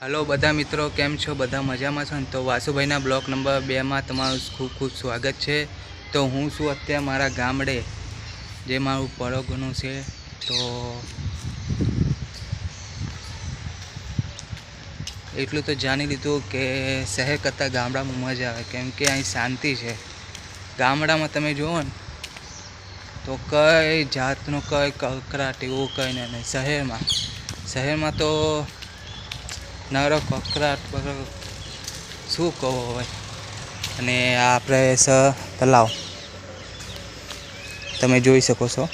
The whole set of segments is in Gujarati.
હલો બધા મિત્રો, કેમ છો? બધા મજામાં છો ને? તો વાસુભાઈના બ્લોક નંબર બેમાં તમારું ખૂબ ખૂબ સ્વાગત છે. તો હું છું અત્યારે મારા ગામડે, જે મારું પડોગનું છે. તો એટલું તો જાણી લીધું કે શહેર કરતાં ગામડામાં મજા આવે, કેમ કે અહીં શાંતિ છે. ગામડામાં તમે જુઓ ને, તો કઈ જાતનું કઈ કકરાટ એવું કંઈ નહીં. શહેરમાં શહેરમાં તો નરો કકરાટ બકરાટ શું કહો હવે? અને આ આપણે સ, તલાવ. તમે જોઈ શકો છો.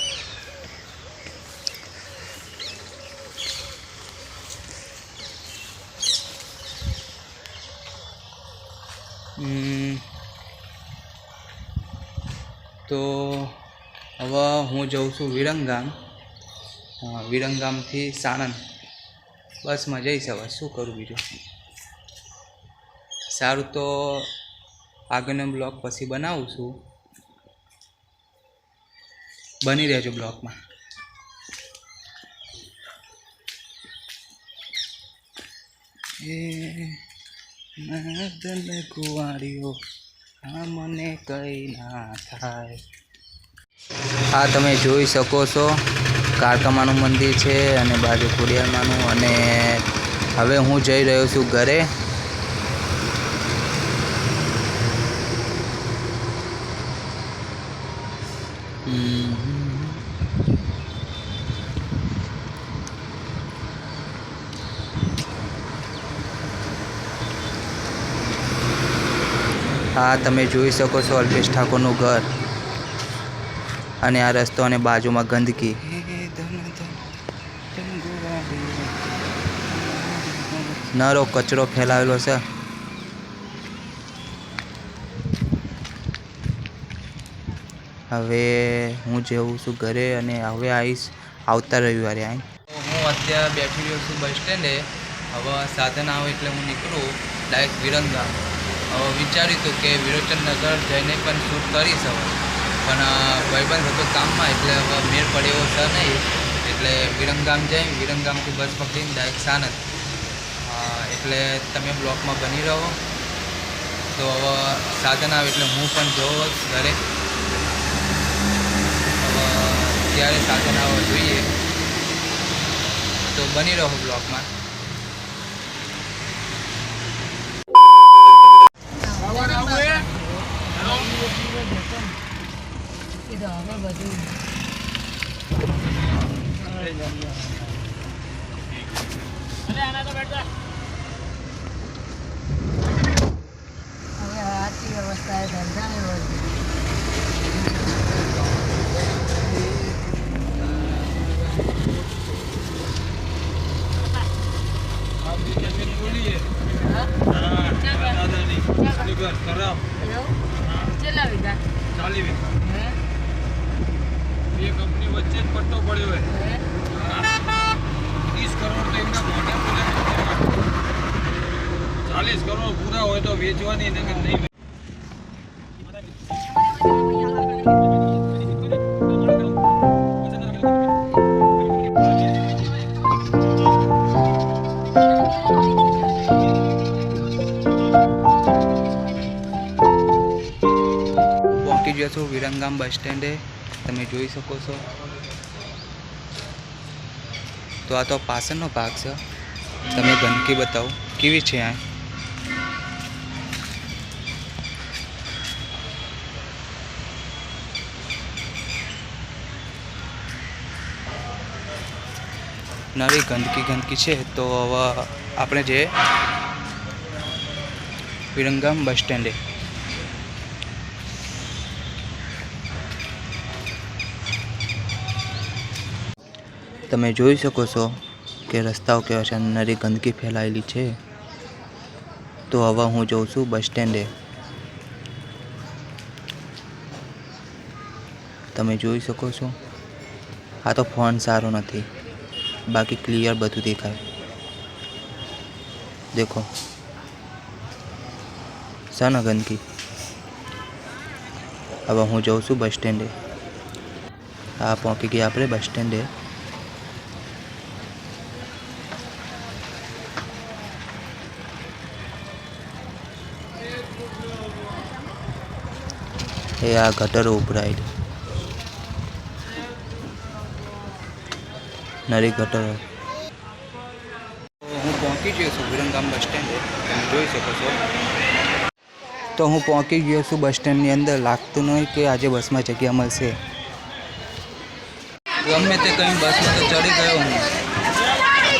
તો હવે હું જઉં છું વિરંગામ. વિરંગામથી સાણંદ. બસમાં જઈશ હવે. શું કરું બીજું? સારું તો આગળનો બ્લોગ પછી બનાવું છું. બની રહેજો બ્લોગમાં. એ મદન કુંવારીઓ, આ મને કઈ ના થાય. આ તમે જોઈ શકો છો. કાળકામાનું મંદિર છે અને બાજુ ખોડિયારમાંનું અને હવે હું જઈ રહ્યો છું ઘરે. હા, તમે જોઈ શકો છો અલ્પેશ ઠાકોરનું ઘર અને આ રસ્તો અને બાજુમાં ગંદકી. નરો કચરો ફેલાવેલો છે. હવે હું જેવું છું ઘરે અને હવે આવીશ આવતા રવિવારે આવીશ હું અત્યારે બેઠી રહ્યો છું બસ સ્ટેન્ડે. હવે સાધન આવે એટલે હું નીકળું. ડાયરેક્ટ વિરંગા. હવે વિચાર્યું હતું કે વિરોચનનગર જઈને પણ શૂટ કરીશ હવે. પણ ભાઈબંધ હતો કામમાં, એટલે હવે મેળ પડે એવો છે નહીં. એટલે વિરંગામ જઈ, વિરંગામથી બસ પકડીને ડાયરેક્ટ સાનંદ એટલે તમે બ્લોકમાં બની રહો. તો હવે સાધન આવે એટલે હું પણ જોઉં ઘરે. હવે ત્યારે સાધન આવવા જોઈએ. તો બની રહો બ્લોકમાં. બધું હવે આર્થિક વ્યવસ્થા એ ધંધાની હોય કેટલા હે? બે કંપની વચ્ચે જ પટ્ટો પડ્યો હોય. હે? ત્રીસ કરોડ તો એમના મોઢે બોલે ચાલીસ કરોડ પૂરા હોય તો વેચવાની નગર નહીં બસ સ્ટેન્ડે, તમે જોઈ શકો છો. તો આ તો પાછળનો ભાગ છે. તમે ગંદકી બતાવો, કેવી છે આ? નવી ગંદકી ગંદકી છે, તો હવે આપણે જે વિરંગામ બસ સ્ટેન્ડે તમે જોઈ શકો છો કે રસ્તાઓ કેવા છે નરી ગંદકી ફેલાયેલી છે. તો હવે હું જઉં છું બસ સ્ટેન્ડે. તમે જોઈ શકો છો? આ તો ફોન સારો નથી. બાકી ક્લિયર બધું દેખાય. દેખો. શાના ગંદકી? હવે હું જઉં છું બસ સ્ટેન્ડે. આ પહોંચી ગયા આપણે બસ સ્ટેન્ડે. એ આ ગટરો ઉભરાયેલી નરી ગટરો હું પહોંચી ગયો છું વિરમગામ બસ સ્ટેન્ડે તમે જોઈ શકો છો તો હું પહોંચી ગયો છું બસ સ્ટેન્ડની અંદર લાગતું નહીં કે આજે બસમાં જગ્યા મળશે ગમે તે કંઈ બસમાં તો ચડી ગયો હું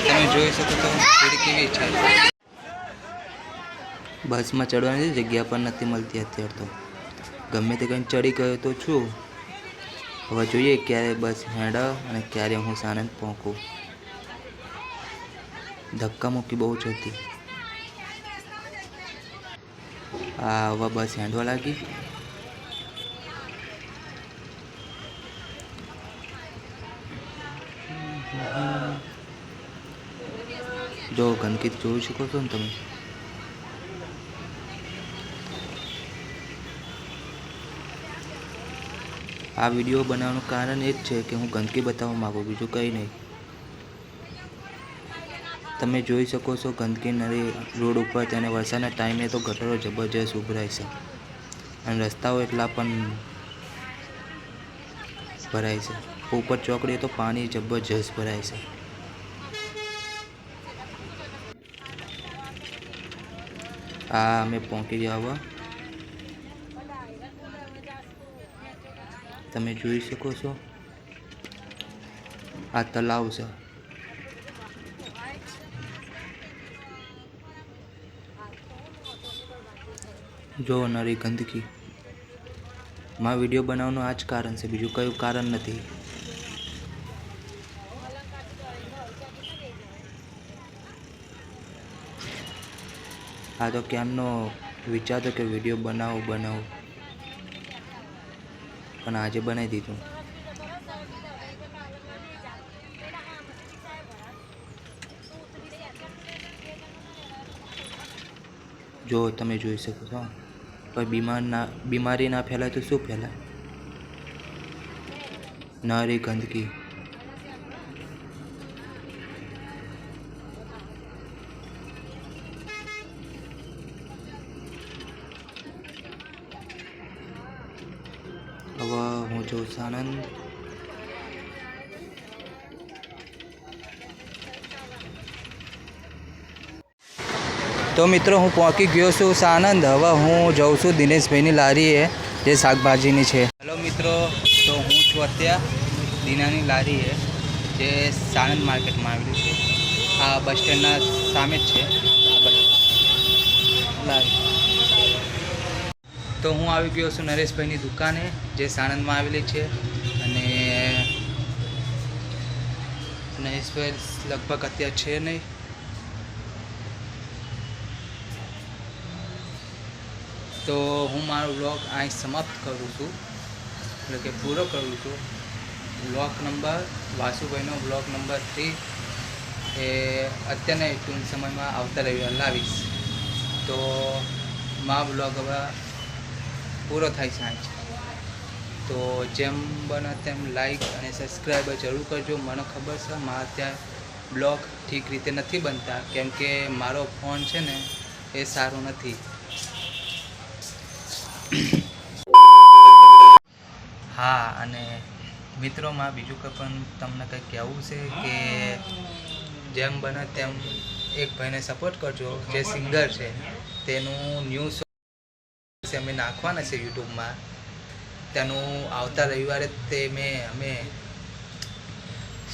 તમે જોઈ શકો તો સીડી કેવી છે બસમાં ચડવાની જગ્યા પણ નથી મળતી અત્યારે તો ગમે તે કંઈ ચડી ગયો તો છું. હવે જોઈએ ક્યારે બસ હેડ અને ક્યારે હું સાનંદ પહોંચું ધક્કા મૂકી બહુ જ હતી. આ હવે બસ હેંડવા લાગી. જો ગંદકી જોઈ શકો છો ને તમે? આ વીડિયો બનાવવાનું કારણ એ જ છે કે હું ગંદકી બતાવવા માગું, બીજું કંઈ નહીં. તમે જોઈ શકો છો ગંદકી નરી રોડ ઉપર તેને વરસાદના ટાઈમે તો ગટરો જબરજસ્ત ઉભરાય છે. અને રસ્તાઓ એટલા પણ ભરાય છે. ઉપર ચોકડીએ તો પાણી જબરજસ્ત ભરાય છે. આ અમે પહોંચી ગયા તમે જોઈ શકો છો. આ તલાવ છે. જો નરી ગંદકી. માં વીડિયો બનાવવાનું આ જ કારણ છે. બીજું કયું કારણ નથી. આ તો ક્યારનો વિચારતો કે વીડિયો બનાવો બનાવો. પણ આજે બનાવી દીધું. જો તમે જોઈ શકો છો. પણ બીમાર ના, બીમારી ના ફેલાય તો શું ફેલાય? નારી ગંદકી હવે હું છું સાનંદ. તો મિત્રો, હું પહોંચી ગયો છું સાનંદ. હવે હું જઉં છું દિનેશભાઈની લારીએ, જે શાકભાજીની છે. હેલો મિત્રો, તો હું છું અત્યારે દીનાની લારીએ, જે સાણંદ માર્કેટમાં આવેલી છે. આ બસ સ્ટેન્ડના સામે જ છે. લારી. તો હું આવી ગયો છું નરેશભાઈની દુકાને, જે સાણંદમાં આવેલી છે. અને નરેશભાઈ લગભગ અત્યારે છે નહીં. તો હું મારો બ્લોગ અહીં સમાપ્ત કરું છું. એટલે કે પૂરો કરું છું. બ્લોક નંબર, વાસુભાઈનો બ્લોગ નંબર થ્રી. એ અત્યારના ટૂંક સમયમાં આવતા રવિવાર લાવીશ. તો મા બ્લોગ હવે પૂરો થાય સાંજ તો જેમ બને તેમ લાઈક અને સબસ્ક્રાઈબ જરૂર કરજો. મને ખબર છે, મારા ત્યાં બ્લોગ ઠીક રીતે નથી બનતા, કેમ કે મારો ફોન છે ને, એ સારો નથી. હા, અને મિત્રોમાં બીજું કંઈ પણ તમને કંઈ કહેવું છે કે જેમ બને તેમ એક ભાઈને સપોર્ટ કરજો, જે સિંગર છે, તેનું ન્યૂ અમે નાખવાના છે યુટ્યુબમાં. તેનું આવતા રવિવારે તે મેં, અમે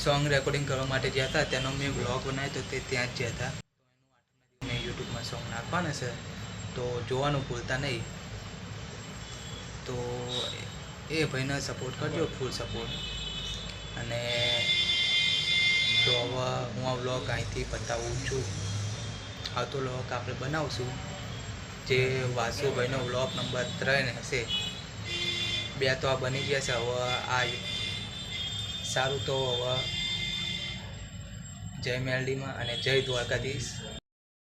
સોંગ રેકોર્ડિંગ કરવા માટે જ્યાં હતા તેનો મેં બ્લોગ બનાવ્યો તો ત્યાં જ જ્યાં હતા. મેં યુટ્યુબમાં સોંગ નાખવાના છે. તો જોવાનું ભૂલતા નહીં. તો એ ભાઈને સપોર્ટ કરજો ફૂલ સપોર્ટ અને તો હવે હું આ વ્લોગ અહીંથી બતાવું છું. આવતો વ્લોગ આપણે બનાવશું. જે વાસુભાઈનો બ્લોક નંબર ત્રણ હશે, બે તો આ બની ગયા છે. હવે આ સારું તો હવે જય મેલડીમાં અને જય દ્વારકાધીશ.